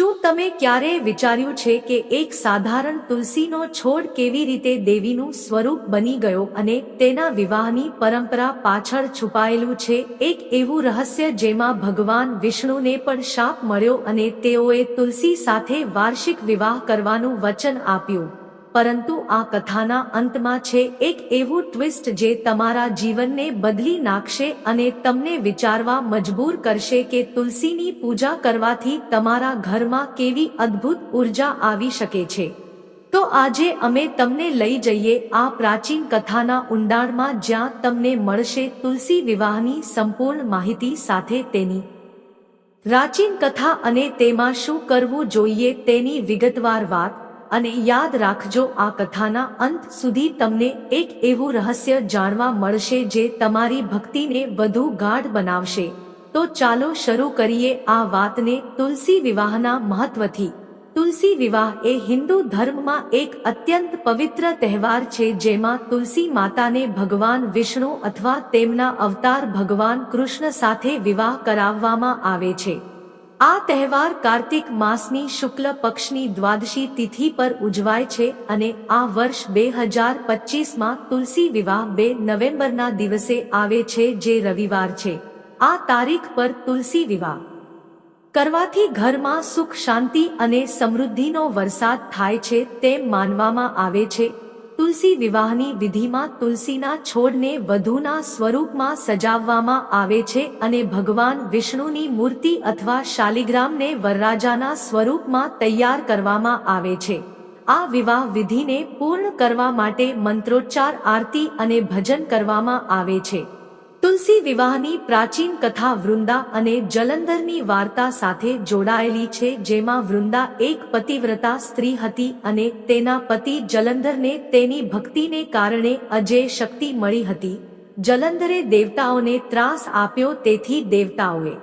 શું તમે ક્યારેય વિચાર્યું છે કે એક સાધારણ તુલસીનો છોડ કેવી રીતે દેવીનું સ્વરૂપ બની ગયો અને તેના વિવાહની પરંપરા પાછળ છુપાયેલું છે? એક એવું રહસ્ય જેમાં ભગવાન વિષ્ણુને પણ શાપ મળ્યો અને તેઓએ તુલસી સાથે વાર્ષિક વિવાહ કરવાનું વચન આપ્યું. પરંતુ આ કથાના અંતમાં છે એક એવું ટ્વિસ્ટ જે તમારા જીવનને બદલી નાખશે અને તમને વિચારવા મજબૂર કરશે કે તુલસીની પૂજા કરવાથી તમારા ઘરમાં કેવી અદ્ભુત ઊર્જા આવી શકે છે. તો આજે અમે તમને લઈ જઈએ આ પ્રાચીન કથાના ઊંડાણમાં જ્યાં તમને મળશે તુલસી વિવાહની સંપૂર્ણ માહિતી સાથે તેની પ્રાચીન કથા અને તેમાં શું કરવું જોઈએ તેની વિગતવાર વાત. અને યાદ રાખજો, આ કથાના અંત સુધી તમને એક એવું રહસ્ય જાણવા મળશે જે તમારી ભક્તિને વધુ ગાઢ બનાવશે. તો ચાલો શરૂ કરીએ આ વાતને તુલસી વિવાહના મહત્વથી. તુલસી વિવાહ એ હિન્દુ ધર્મમાં એક અત્યંત પવિત્ર તહેવાર છે જેમાં તુલસી માતાને ભગવાન વિષ્ણુ અથવા તેમના અવતાર ભગવાન કૃષ્ણ સાથે વિવાહ કરાવવામાં આવે છે. આ તહેવાર કાર્તિક માસની શુક્લ પક્ષની દ્વાદશી તિથિ પર ઉજવાય છે અને આ વર્ષ બે હજાર પચીસમાં તુલસી વિવાહ બે નવેમ્બરના દિવસે આવે છે જે રવિવાર છે. આ તારીખ પર તુલસી વિવાહ. કરવાથી ઘરમાં સુખ શાંતિ અને સમૃદ્ધિનો વરસાદ થાય છે તેમ માનવામાં આવે છે. તુલસી વિવાહની વિધિમાં તુલસીના છોડને વધુના સ્વરૂપમાં સજાવવામાં આવે છે અને ભગવાન વિષ્ણુની મૂર્તિ અથવા શાલિગ્રામને વરરાજાના સ્વરૂપમાં તૈયાર કરવામાં આવે છે. આ વિવાહ વિધિને પૂર્ણ કરવા માટે મંત્રોચ્ચાર, આરતી અને ભજન કરવામાં આવે છે. તુલસી વિવાહની પ્રાચીન કથા વૃંદા અને જલંધરની વાર્તા સાથે જોડાયેલી છે, જેમાં વૃંદા એક પતિવ્રતા સ્ત્રી હતી અને તેના પતિ જલંધરને તેની ભક્તિને કારણે અજય શક્તિ મળી હતી. જલંધરે દેવતાઓને ત્રાસ આપ્યો, તેથી દેવતાઓએ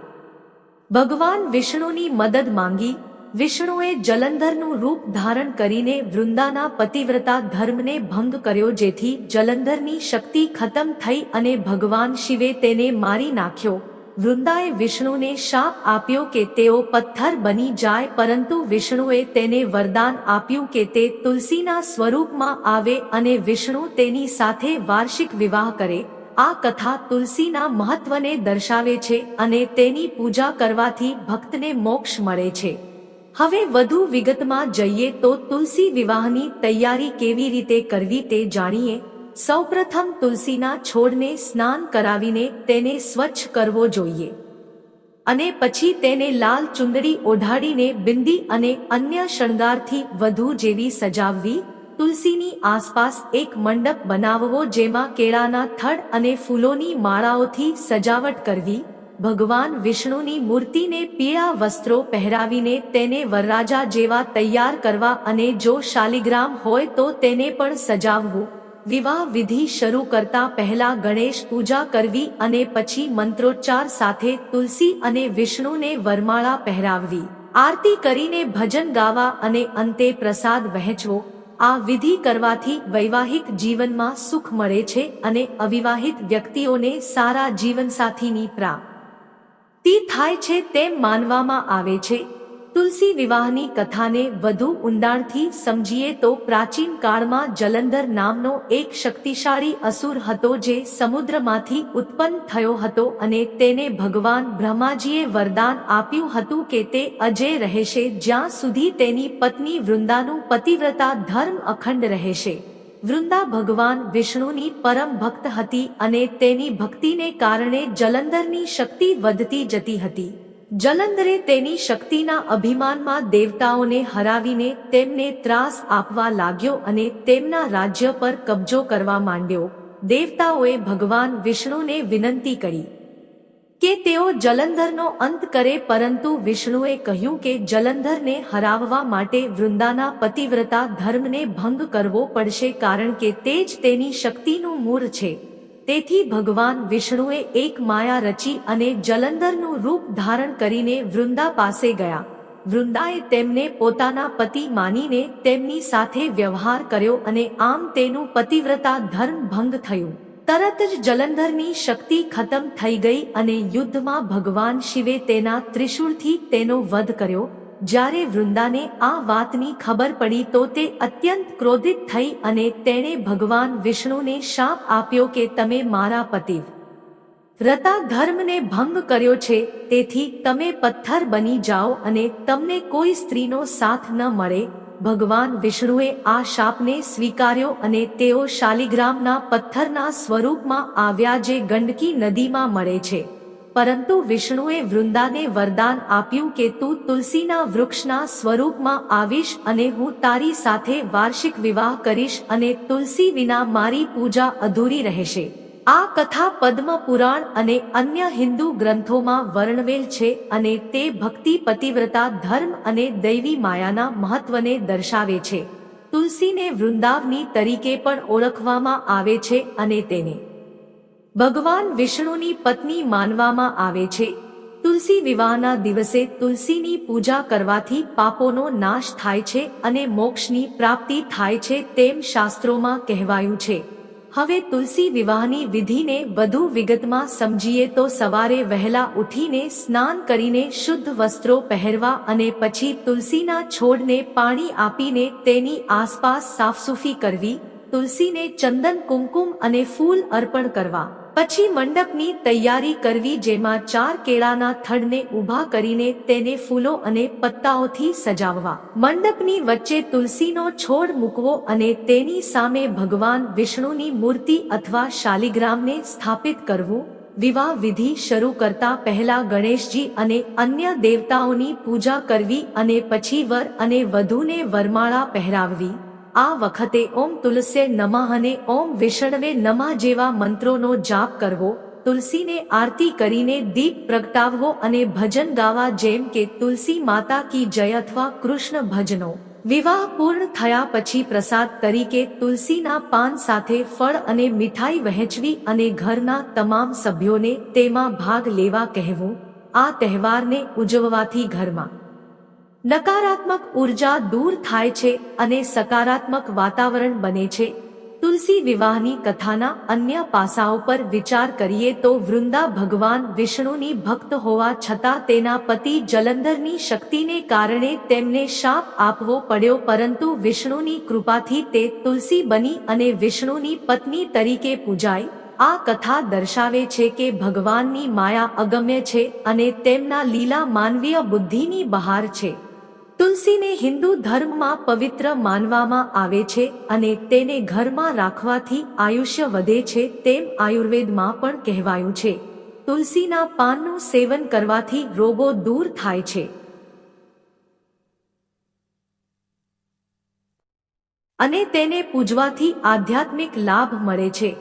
ભગવાન વિષ્ણુની મદદ માંગી વિષ્ણુએ જલંધરનું રૂપ ધારણ કરીને વૃંદાના પતિવ્રતા ધર્મને ભંગ કર્યો જેથી જલંધરની શક્તિ ખતમ થઈ અને ભગવાન શિવે તેને મારી નાખ્યો. વૃંદાએ વિષ્ણુને શાપ આપ્યો કે તેઓ પથ્થર બની જાય પરંતુ વિષ્ણુએ તેને વરદાન આપ્યું કે તે તુલસીના સ્વરૂપમાં આવે અને વિષ્ણુ તેની સાથે વાર્ષિક વિવાહ કરે. આ કથા તુલસીના મહત્વને દર્શાવે છે અને તેની પૂજા કરવાથી ભક્તને મોક્ષ મળે છે. હવે વધુ વિગતમાં જઈએ તો તુલસી વિવાહની તૈયારી કેવી રીતે કરવી તે જાણીએ. સૌપ્રથમ તુલસીના છોડને સ્નાન કરાવીને તેને સ્વચ્છ કરવો જોઈએ. અને પછી તેને લાલ ચુંદડી ઓઢાડીને બિંદી અને અન્ય શણગારથી વધુ જેવી સજાવવી, તુલસીની આસપાસ એક મંડપ બનાવવો જેમાં કેળાના થડ અને ફૂલોની માળાઓથી સજાવટ કરવી ભગવાન વિષ્ણુની મૂર્તિને પીળા વસ્ત્રો પહેરાવીને તેને વરરાજા જેવા તૈયાર કરવા અને જો શાલિગ્રામ હોય તો તેને પણ સજાવવું. વિવાહ વિધિ શરૂ કરતા પહેલા ગણેશ પૂજા કરવી અને પછી મંત્રોચ્ચાર સાથે તુલસી અને વિષ્ણુને વરમાળા પહેરાવવી. આરતી કરીને ભજન ગાવા અને અંતે પ્રસાદ વહેંચવો. આ વિધિ કરવાથી વૈવાહિક જીવનમાં સુખ મળે છે અને અવિવાહિત વ્યક્તિઓને સારા જીવનસાથીની પ્રાપ્ત તી થાય છે તેમ માનવામાં આવે છે. તુલસી વિવાહની કથાને વધુ ઊંડાણથી સમજીએ તો પ્રાચીન કાળમાં જલંધર નામનો એક શક્તિશાળી અસુર હતો જે સમુદ્રમાંથી ઉત્પન્ન થયો હતો અને તેને ભગવાન બ્રહ્માજીએ વરદાન આપ્યું હતું કે તે અજય રહેશે જ્યાં સુધી તેની પત્ની વૃંદાનું પતિવ્રતા ધર્મ અખંડ રહેશે. વૃંદા ભગવાન વિષ્ણુની પરમ ભક્ત હતી અને તેની ભક્તિને કારણે જલંધરની શક્તિ વધતી જતી હતી. જલંધરે તેની શક્તિના અભિમાનમાં દેવતાઓને હરાવીને તેમને ત્રાસ આપવા લાગ્યો અને તેમના રાજ્ય પર કબજો કરવા માંડ્યો. દેવતાઓએ ભગવાન વિષ્ણુને વિનંતી કરી. કે તેઓ જલંધરનો અંત કરે પરંતુ વિષ્ણુએ કહ્યું કે જલંધરને હરાવવા માટે વૃંદાના પતિવ્રતા ધર્મને ભંગ કરવો પડશે કારણ કે તે જ તેની શક્તિનું મૂળ છે. તેથી ભગવાન વિષ્ણુએ એક માયા રચી અને જલંધરનું રૂપ ધારણ કરીને વૃંદા પાસે ગયા. વૃંદાએ તેમને પોતાના પતિ માનીને તેમની સાથે વ્યવહાર કર્યો અને આમ તેનું પતિવ્રતા ધર્મ ભંગ થયું. તરત જ જલંધરની શક્તિ ખતમ થઈ ગઈ અને યુદ્ધમાં ભગવાન શિવે તેના ત્રિશુળથી તેનો વધ કર્યો. જ્યારે વૃંદાને આ વાતની ખબર પડી તો તે અત્યંત ક્રોધિત થઈ અને તેણે ભગવાન વિષ્ણુને શાપ આપ્યો કે તમે મારા પતિ. રતા ધર્મને ભંગ કર્યો છે, તેથી તમે પથ્થર બની જાઓ અને તમને કોઈ સ્ત્રીનો સાથ ન મળે. ભગવાન વિષ્ણુએ આ શાપને સ્વીકાર્યો અને તેઓ શાલિગ્રામના પથ્થરના સ્વરૂપમાં આવ્યા જે ગંડકી નદીમાં મળે છે. પરંતુ વિષ્ણુએ વૃંદાને વરદાન આપ્યું કે તું તુલસીના વૃક્ષના સ્વરૂપમાં આવીશ અને હું તારી સાથે વાર્ષિક વિવાહ કરીશ અને તુલસી વિના મારી પૂજા અધૂરી રહેશે. આ કથા પદ્મ પુરાણ અને અન્ય હિન્દુ ગ્રંથોમાં વર્ણવેલ છે અને તે ભક્તિ, પતિવ્રતા, ધર્મ અને દૈવી માયાના મહત્વને દર્શાવે છે. તુલસીને વૃંદાવની તરીકે પણ ઓળખવામાં આવે છે અને તેને ભગવાન વિષ્ણુની પત્ની માનવામાં આવે છે. તુલસી વિવાહના દિવસે તુલસીની પૂજા કરવાથી પાપોનો નાશ થાય છે અને મોક્ષની પ્રાપ્તિ થાય છે તેમ શાસ્ત્રોમાં કહેવાયું છે. હવે તુલસી વિવાહની વિધિને વધુ વિગતમાં સમજીએ તો સવારે વહેલા ઉઠીને સ્નાન કરીને શુદ્ધ વસ્ત્રો પહેરવા અને પછી તુલસીના છોડને પાણી આપીને તેની આસપાસ સાફસૂફી કરવી, તુલસીને ચંદન કુમકુમ અને ફૂલ અર્પણ કરવા. પછી મંડપની તૈયારી કરવી જેમાં ચાર કેળાના થડને ઊભા કરીને તેને ફૂલો અને પત્તાઓથી સજાવવા. મંડપની વચ્ચે તુલસીનો છોડ મૂકવો અને તેની સામે ભગવાન વિષ્ણુની મૂર્તિ અથવા શાલિગ્રામને સ્થાપિત કરવું, વિવાહ વિધિ શરૂ કરતા પહેલા ગણેશજી અને અન્ય દેવતાઓની પૂજા કરવી અને પછી વર અને વધુને વરમાળા પહેરાવવી. આ વખતે ઓમ તુલસે નમઃ અને ઓમ વિષ્ણવે નમઃ જેવા મંત્રોનો જાપ કરવો, તુલસીને આરતી કરીને દીપ પ્રગટાવવો અને ભજન ગાવા જેમ કે તુલસી માતા કી જય અથવા કૃષ્ણ ભજનો. વિવાહ પૂર્ણ થયા પછી પ્રસાદ તરીકે તુલસીના પાન સાથે ફળ અને મીઠાઈ વહેંચવી અને ઘરના તમામ સભ્યોને તેમાં ભાગ લેવા કહેવું, આ તહેવારને ઉજવવાથી ઘરમાં નકારાત્મક ઊર્જા દૂર થાય છે અને સકારાત્મક વાતાવરણ બને છે. તુલસી વિવાહની કથાના અન્ય પાસાઓ પર વિચાર કરીએ તો વૃંદા ભગવાન વિષ્ણુની ભક્ત હોવા છતાં તેના પતિ જલંધરની શક્તિને કારણે તેમને શાપ આપવો પડ્યો પરંતુ વિષ્ણુની કૃપાથી તે તુલસી બની અને વિષ્ણુની પત્ની તરીકે પૂજાઈ આ કથા દર્શાવે છે કે ભગવાનની માયા અગમ્ય છે અને તેમના લીલા માનવીય બુદ્ધિની બહાર છે. તુલસીને હિન્દુ ધર્મમાં પવિત્ર માનવામાં આવે છે અને તેને ઘરમાં રાખવાથી આયુષ્ય વધે છે તેમ આયુર્વેદમાં પણ કહેવાયું છે. તુલસીના પાનનું સેવન કરવાથી રોગો દૂર થાય છે. અને તેને પૂજવાથી આધ્યાત્મિક લાભ મળે છે.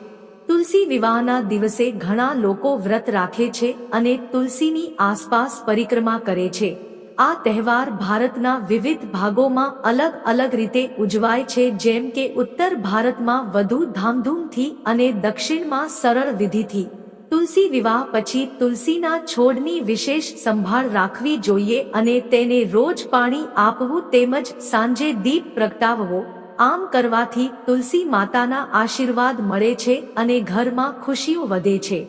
તુલસી વિવાહના દિવસે ઘણા લોકો વ્રત રાખે છે અને તુલસીની આસપાસ પરિક્રમા કરે છે. આ તહેવાર ભારતના વિવિધ ભાગોમાં અલગ અલગ રીતે ઉજવાય છે, જેમ કે ઉત્તર ભારતમાં વધુ ધામધૂમથી અને દક્ષિણમાં સરળ વિધિથી. તુલસી વિવાહ પછી તુલસીના છોડની વિશેષ સંભાળ રાખવી જોઈએ અને તેને રોજ પાણી આપવું તેમજ સાંજે દીપ પ્રગટાવવો. આમ કરવાથી તુલસી માતાના આશીર્વાદ મળે છે અને ઘરમાં ખુશીઓ વધે છે.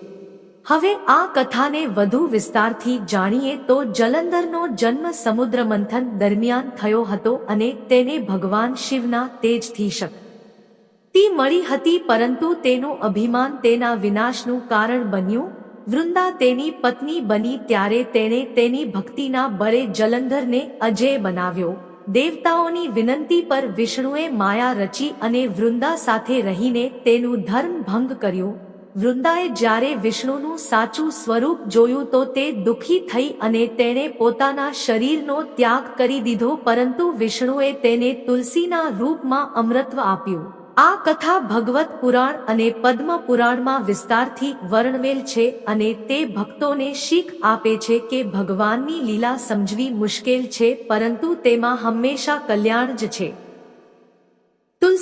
હવે આ કથાને વધુ વિસ્તારથી જાણીએ તો જલંધરનો જન્મ સમુદ્ર મંથન દરમિયાન થયો હતો અને તેને ભગવાન શિવના તેજથી શક્તિ મળી હતી પરંતુ તેનું અભિમાન તેના વિનાશનું કારણ બન્યું. વૃંદા તેની પત્ની બની ત્યારે તેણે તેની ભક્તિના બળે જલંધરને અજય બનાવ્યો. દેવતાઓની વિનંતી પર વિષ્ણુએ માયા રચી અને વૃંદા સાથે રહીને તેનું ધર્મ ભંગ કર્યું. વૃંદાએ જ્યારે વિષ્ણુનું સાચું સ્વરૂપ જોયું તો તે દુઃખી થઈ અને તેણે પોતાના શરીરનો ત્યાગ કરી દીધો, પરંતુ વિષ્ણુએ તેને તુલસીના રૂપમાં અમૃત્વ આપ્યું. આ કથા ભગવત પુરાણ અને પદ્મ પુરાણમાં વિસ્તારથી વર્ણવેલ છે અને તે ભક્તોને શીખ આપે છે કે ભગવાનની લીલા સમજવી મુશ્કેલ છે, પરંતુ તેમાં હંમેશા કલ્યાણ જ છે.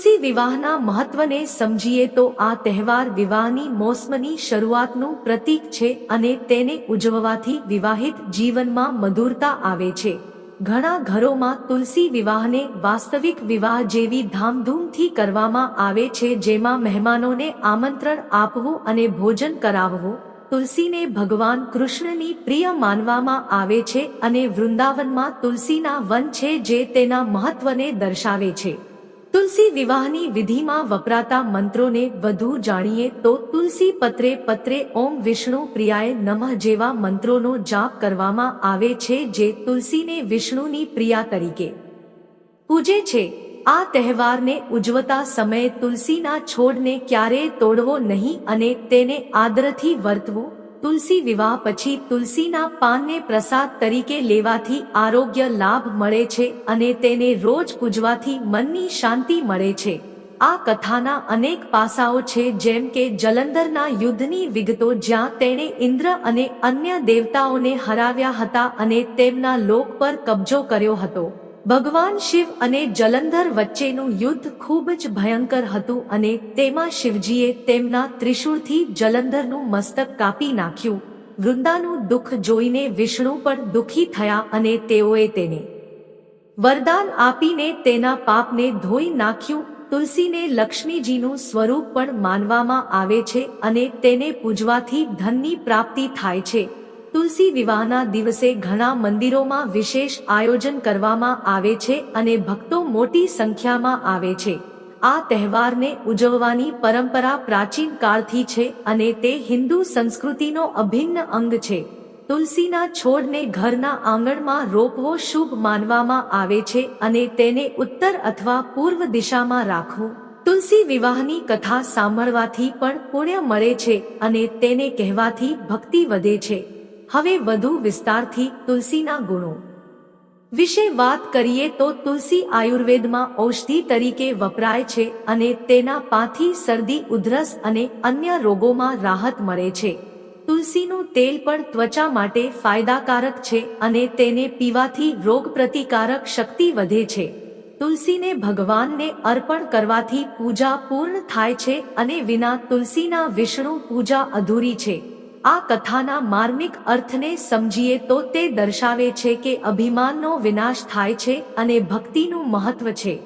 તુલસી વિવાહના મહત્વને સમજીએ તો આ તહેવાર વિવાહની મોસમની શરૂઆતનું પ્રતીક છે અને તેને ઉજવવાથી વિવાહિત જીવનમાં મધુરતા આવે છે. ઘણા ઘરોમાં તુલસી વિવાહને વાસ્તવિક વિવાહ જેવી ધામધૂમથી કરવામાં આવે છે જેમાં મહેમાનોને આમંત્રણ આપવું અને ભોજન કરાવવું. તુલસીને ભગવાન કૃષ્ણની પ્રિય માનવામાં આવે છે અને વૃંદાવનમાં તુલસીના વન છે જે તેના મહત્વને દર્શાવે છે. તુલસી વિવાહની વિધિમાં વપરાતા મંત્રોને વધુ જાણીએ તો તુલસી પત્રે પત્રે ઓમ વિષ્ણુ પ્રિયાય નમઃ જેવા મંત્રોનો જાપ કરવામાં આવે છે જે તુલસીને વિષ્ણુની પ્રિયા તરીકે પૂજે છે. આ તહેવારને ઉજવતા સમયે તુલસીના છોડને ક્યારેય તોડવો નહીં અને તેને આદરથી વર્તવું તુલસી વિવાહ પછી તુલસીના પાનને પ્રસાદ તરીકે લેવાથી આરોગ્ય લાભ મળે છે અને તેને રોજ પૂજવાથી મનની શાંતિ મળે છે. આ કથાના અનેક પાસાઓ છે જેમ કે જલંધરના યુદ્ધની વિગતો જ્યાં તેણે ઇન્દ્ર અને અન્ય દેવતાઓને હરાવ્યા હતા અને તેમના લોક પર કબજો કર્યો હતો. ભગવાન શિવ અને જલંધર વચ્ચેનું યુદ્ધ ખૂબ જ ભયંકર હતું અને તેમાં શિવજીએ તેમના ત્રિશુળથી જલંધરનું મસ્તક કાપી નાખ્યું. વૃંદાનું દુઃખ જોઈને વિષ્ણુ પણ દુઃખી થયા અને તેઓએ તેને વરદાન આપીને તેના પાપને ધોઈ નાખ્યું. તુલસીને લક્ષ્મીજીનું સ્વરૂપ પણ માનવામાં આવે છે અને તેને પૂજવાથી ધનની પ્રાપ્તિ થાય છે. તુલસી વિવાહના દિવસે ઘણા મંદિરોમાં વિશેષ આયોજન કરવામાં આવે છે અને ભક્તો મોટી સંખ્યામાં આવે છે. આ તહેવારને ઉજવવાની પરંપરા પ્રાચીન કાળથી છે અને તે હિન્દુ સંસ્કૃતિનો અભિન્ન અંગ છે. તુલસીના છોડને ઘરના આંગણમાં રોપવો શુભ માનવામાં આવે છે અને તેને ઉત્તર અથવા પૂર્વ દિશામાં રાખવું. તુલસી વિવાહની કથા સાંભળવાથી પણ પુણ્ય મળે છે અને તેને કહેવાથી ભક્તિ વધે છે. હવે વધુ વિસ્તારથી તુલસીના ગુણો. વિશે વાત કરીએ તો તુલસી આયુર્વેદમાં ઔષધિ તરીકે વપરાય છે અને તેના પાથી શરદી, ઉધરસ અને અન્ય રોગોમાં રાહત મળે છે. તુલસીનું તેલ પણ ત્વચા માટે ફાયદાકારક છે અને તેને પીવાથી રોગ પ્રતિકારક શક્તિ વધે છે. તુલસીને ભગવાનને અર્પણ કરવાથી પૂજા પૂર્ણ થાય છે અને વિના તુલસીના વિષ્ણુ પૂજા અધૂરી છે. આ કથાના માર્મિક અર્થને સમજીએ તો તે દર્શાવે છે કે અભિમાનનો વિનાશ થાય છે અને ભક્તિનું મહત્વ છે.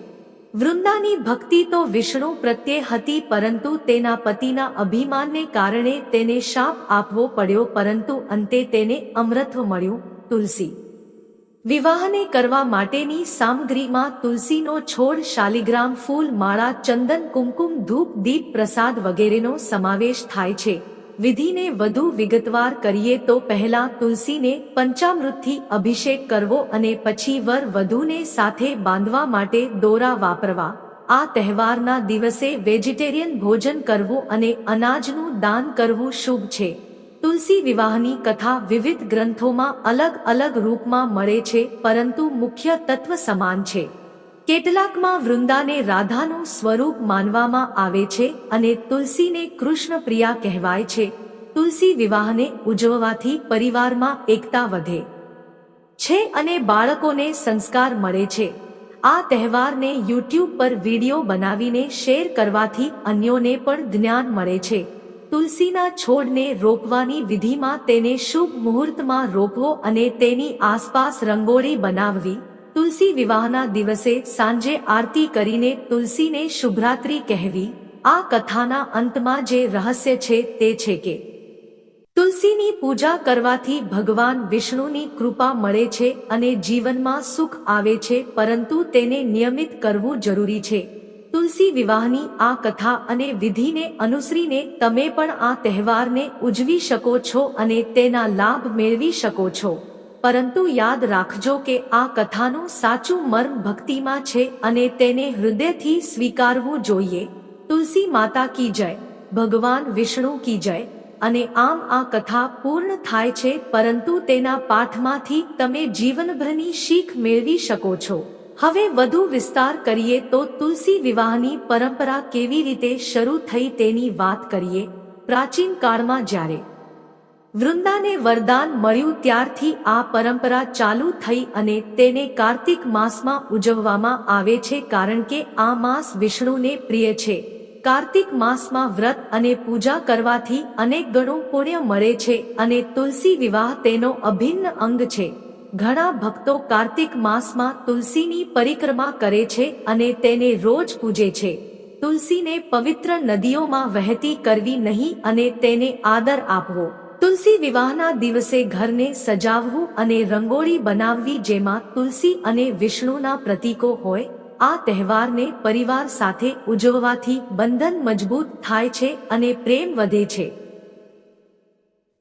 વૃંદાની ભક્તિ તો વિષ્ણુ પ્રત્યે હતી પરંતુ તેના પતિના અભિમાનને કારણે તેને શાપ આપવો પડ્યો પરંતુ અંતે તેને અમૃત્વ મળ્યું, તુલસી. વિવાહને કરવા માટેની સામગ્રીમાં તુલસીનો છોડ, શાલિગ્રામ ફૂલ, માળા, ચંદન, કુમકુમ, ધૂપ, દીપ પ્રસાદ વગેરેનો સમાવેશ થાય છે. વિધિને વધુ વિગતવાર કરીએ તો પહેલા તુલસીને પંચામૃતથી અભિષેક કરવો અને પછી વર વધુને સાથે બાંધવા માટે દોરા વાપરવા. આ તહેવારના દિવસે વેજીટેરિયન ભોજન કરવું અને અનાજનું દાન કરવું શુભ છે. તુલસી વિવાહની કથા વિવિધ ગ્રંથોમાં અલગ અલગ રૂપમાં મળે છે, પરંતુ મુખ્ય તત્વ સમાન છે. કેટલાકમાં વૃંદાને રાધાનું સ્વરૂપ માનવામાં આવે છે અને તુલસીને કૃષ્ણ પ્રિયા કહેવાય છે. તુલસી વિવાહને ઉજવવાથી પરિવારમાં એકતા વધે છે અને બાળકોને સંસ્કાર મળે છે. આ તહેવારને યુટ્યુબ પર વીડિયો બનાવીને શેર કરવાથી અન્યોને પણ જ્ઞાન મળે છે. તુલસીના છોડને રોપવાની વિધિમાં તેને શુભ મુહૂર્તમાં રોપવો અને તેની આસપાસ રંગોળી બનાવવી તુલસી વિવાહના દિવસે સાંજે આરતી કરીને તુલસીને શુભરાત્રી કહેવી, આ કથાના અંતમાં જે રહસ્ય છે તે છે કે તુલસીની પૂજા કરવાથી ભગવાન વિષ્ણુની કૃપા મળે છે અને જીવનમાં સુખ આવે છે, પરંતુ તેને નિયમિત કરવું જરૂરી છે. તુલસી વિવાહની આ કથા અને વિધિને અનુસરીને તમે પણ આ તહેવારને ઉજવી શકો છો અને તેના લાભ મેળવી શકો છો. પરંતુ યાદ રાખજો કે આ કથાનું સાચું મર્મ ભક્તિમાં છે અને તેને હૃદયથી સ્વીકારવું જોઈએ. તુલસી માતા કી જય, ભગવાન વિષ્ણુ કી જય, અને આમ આ કથા પૂર્ણ થાય છે, પરંતુ તેના પાઠમાંથી તમે જીવનભરની શીખ મેળવી શકો છો. હવે વધુ વિસ્તાર કરીએ તો તુલસી વિવાહની પરંપરા કેવી રીતે શરૂ થઈ તેની વાત કરીએ. પ્રાચીન કાળમાં જ્યારે વૃંદાને વરદાન મળ્યું ત્યારથી આ પરંપરા ચાલુ થઈ અને તેને કાર્તિક માસમાં ઉજવવામાં આવે છે કારણ કે આ માસ વિષ્ણુને પ્રિય છે. કાર્તિક માસમાં વ્રત અને પૂજા કરવાથી અનેક ગણું પુણ્ય મળે છે અને તુલસી વિવાહ તેનો અભિન્ન અંગ છે. ઘણા ભક્તો કાર્તિક માસમાં તુલસીની પરિક્રમા કરે છે અને તેને રોજ પૂજે છે. તુલસીને પવિત્ર નદીઓમાં વહેતી કરવી નહીં અને તેને આદર આપવો. તુલસી વિવાહના દિવસે ઘરને સજાવવું અને રંગોળી બનાવવી જેમાં તુલસી અને વિષ્ણુના પ્રતીકો હોય, આ તહેવારને પરિવાર સાથે ઉજવવાથી બંધન મજબૂત થાય છે અને પ્રેમ વધે છે.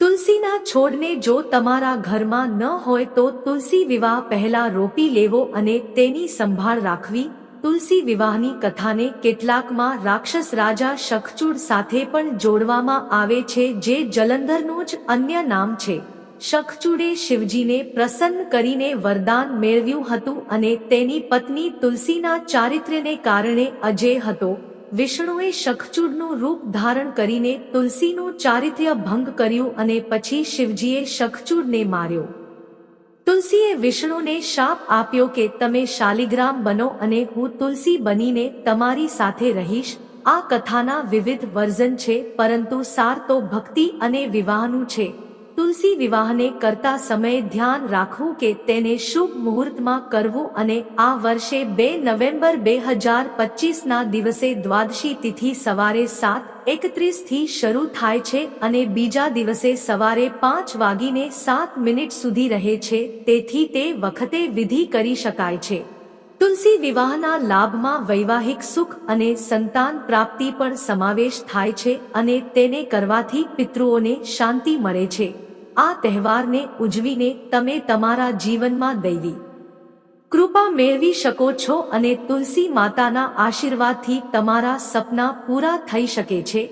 તુલસીના છોડને જો તમારા ઘરમાં ન હોય તો તુલસી વિવાહ પહેલા રોપી લેવો અને તેની સંભાળ રાખવી તુલસી વિવાહની કથાને કેટલાકમાં રાક્ષસ રાજા શખચૂડ સાથે પણ જોડવામાં આવે છે, જે જલંધરનું જ અન્ય નામ છે. શખચૂડે શિવજીને પ્રસન્ન કરીને વરદાન મેળવ્યું હતું અને તેની પત્ની તુલસીના ચારિત્ર્યને કારણે અજય હતો. વિષ્ણુએ શખચૂડનું રૂપ ધારણ કરીને તુલસીનું ચારિત્ર્ય ભંગ કર્યું અને પછી શિવજીએ શખચૂડને માર્યો. તુલસીએ વિષ્ણુને શાપ આપ્યો કે તમે શાલિગ્રામ બનો અને હું તુલસી બનીને તમારી સાથે રહીશ. આ કથાના વિવિધ વર્ઝન છે, પરંતુ સાર તો ભક્તિ અને વિવાહનું છે. તુલસી વિવાહને કરતા સમયે ધ્યાન રાખવું કે તેને શુભ મુહૂર્તમાં કરવું અને આ વર્ષે બે નવેમ્બર બે હજાર પચીસના દિવસે દ્વાદશી તિથિ સવારે સાત, એકત્રીસથી શરૂ થાય છે અને બીજા દિવસે સવારે પાંચ વાગીને સાત મિનિટ સુધી રહે છે, તેથી તે વખતે વિધિ કરી શકાય છે. તુલસી વિવાહના લાભમાં વૈવાહિક સુખ અને સંતાન પ્રાપ્તિ પણ સમાવેશ થાય છે અને તેને કરવાથી પિતૃઓને શાંતિ મળે છે. આ તહેવારને ઉજવીને તમે તમારા જીવનમાં દૈવી. કૃપા મેળવી શકો છો અને તુલસી માતાના આશીર્વાદથી તમારા સપના પૂરા થઈ શકે છે.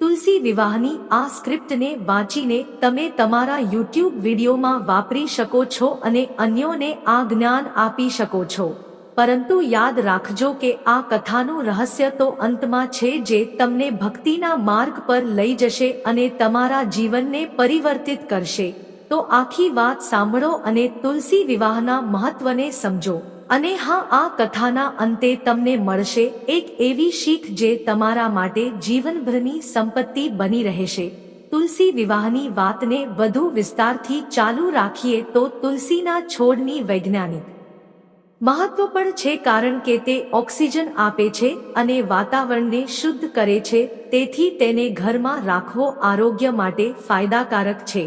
તુલસી વિવાહની આ સ્ક્રિપ્ટને વાંચીને તમે તમારા યુટ્યુબ વિડીયોમાં વાપરી શકો છો અને અન્યોને આ જ્ઞાન આપી શકો છો. પરંતુ યાદ રાખજો કે આ કથાનું રહસ્ય તો અંતમાં છે જે તમને ભક્તિના માર્ગ પર લઈ જશે અને તમારા જીવનને પરિવર્તિત કરશે. તો આખી વાત સાંભળો અને તુલસી વિવાહના મહત્વને સમજો. અને હા, આ કથાના અંતે તમને મળશે એક એવી શીખ જે તમારા માટે જીવનભરની સંપત્તિ બની રહેશે. તુલસી વિવાહની વાતને વધુ વિસ્તારથી ચાલુ રાખીએ તો તુલસીના છોડની વૈજ્ઞાનિક મહત્વ પણ છે કારણ કે તે ઓક્સિજન આપે છે અને વાતાવરણને શુદ્ધ કરે છે, તેથી તેને ઘરમાં રાખવો આરોગ્ય માટે ફાયદાકારક છે.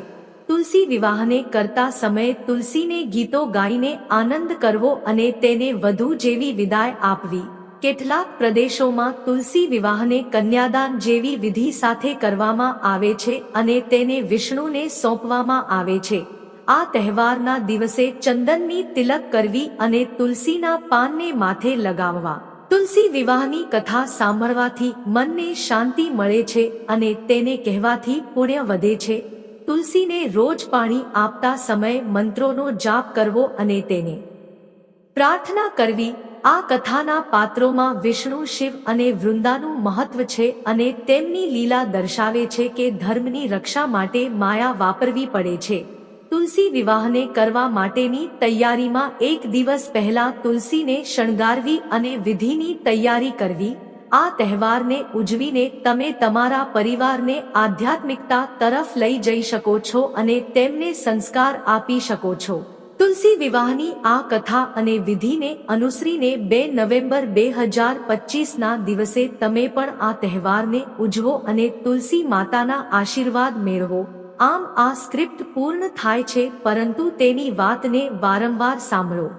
તુલસી વિવાહને કરતા સમયે તુલસીને ગીતો ગાઈને આનંદ કરવો અને તેને વધુ જેવી વિદાય આપવી. કેટલાક પ્રદેશોમાં તુલસી વિવાહને કન્યાદાન જેવી વિધિ સાથે કરવામાં આવે છે અને તેને વિષ્ણુને સોંપવામાં આવે છે. આ તહેવારના દિવસે ચંદનની તિલક કરવી અને તુલસીના પાનને માથે લગાવવા. તુલસી વિવાહની કથા સાંભળવાથી મનને શાંતિ મળે છે અને તેને કહેવાથી પુણ્ય વધે છે. તુલસીને રોજ પાણી આપતા સમયે મંત્રોનો જાપ કરવો અને તેને પ્રાર્થના કરવી. આ કથાના પાત્રોમાં વિષ્ણુ, શિવ અને વૃંદાનું મહત્વ છે અને તેમની લીલા દર્શાવે છે કે ધર્મની રક્ષા માટે માયા વાપરવી પડે છે. તુલસી વિવાહને કરવા માટેની તૈયારીમાં એક દિવસ પહેલા તુલસીને શણગારવી અને વિધિની તૈયારી કરવી. આ તહેવારને ઉજવીને તમે તમારા પરિવારને આધ્યાત્મિકતા તરફ લઈ જઈ શકો છો અને તેમને સંસ્કાર આપી શકો છો. તુલસી વિવાહની આ કથા અને વિધિને અનુસરીને બે નવેમ્બર બે હજાર પચીસના દિવસે તમે પણ આ તહેવારને ઉજવો અને તુલસી માતાના આશીર્વાદ મેળવો. આમ આ સ્ક્રિપ્ટ પૂર્ણ થાય છે, પરંતુ તેની વાતને વારંવાર સાંભળો.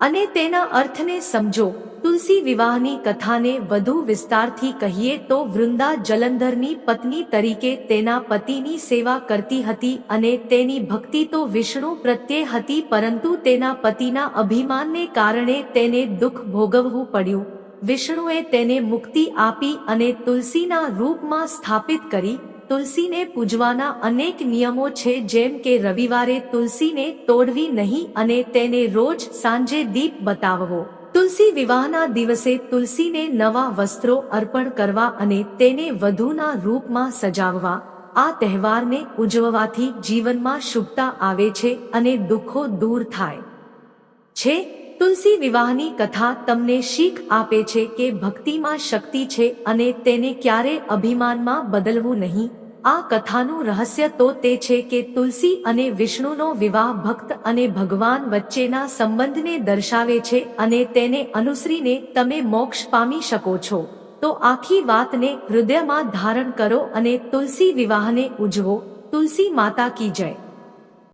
અને તેના અર્થને સમજો. તુલસી વિવાહની કથાને વધુ વિસ્તારથી કહીએ તો વૃંદા જલંધરની પત્ની તરીકે તેના પતિની સેવા કરતી હતી અને તેની ભક્તિ તો વિષ્ણુ પ્રત્યે હતી, પરંતુ તેના પતિના અભિમાનને કારણે તેને દુઃખ ભોગવવું પડ્યું. વિષ્ણુએ તેને મુક્તિ આપી અને તુલસીના રૂપમાં સ્થાપિત કરી. તુલસીને પૂજવાના અનેક નિયમો છે, જેમ કે રવિવારે તુલસીને તોડવી નહીં અને તેને રોજ સાંજે દીપ બતાવવો. તુલસી વિવાહના દિવસે તુલસીને નવા વસ્ત્રો અર્પણ કરવા અને તેને વધુના રૂપમાં સજાવવા. આ તહેવારને ઉજવવાથી જીવનમાં શુભતા આવે છે અને દુઃખો દૂર થાય. છે, તુલસી વિવાહની કથા તમને શીખ આપે છે કે ભક્તિમાં શક્તિ છે અને તેને ક્યારે અભિમાનમાં બદલવું નહીં. આ કથાનું રહસ્ય તો તે છે કે તુલસી અને વિષ્ણુનો વિવાહ ભક્ત અને ભગવાન વચ્ચેના સંબંધને દર્શાવે છે અને તેને અનુસરીને તમે મોક્ષ પામી શકો છો. તો આખી વાતને હૃદયમાં ધારણ કરો અને તુલસી વિવાહને ઉજવો. તુલસી માતા કી જય.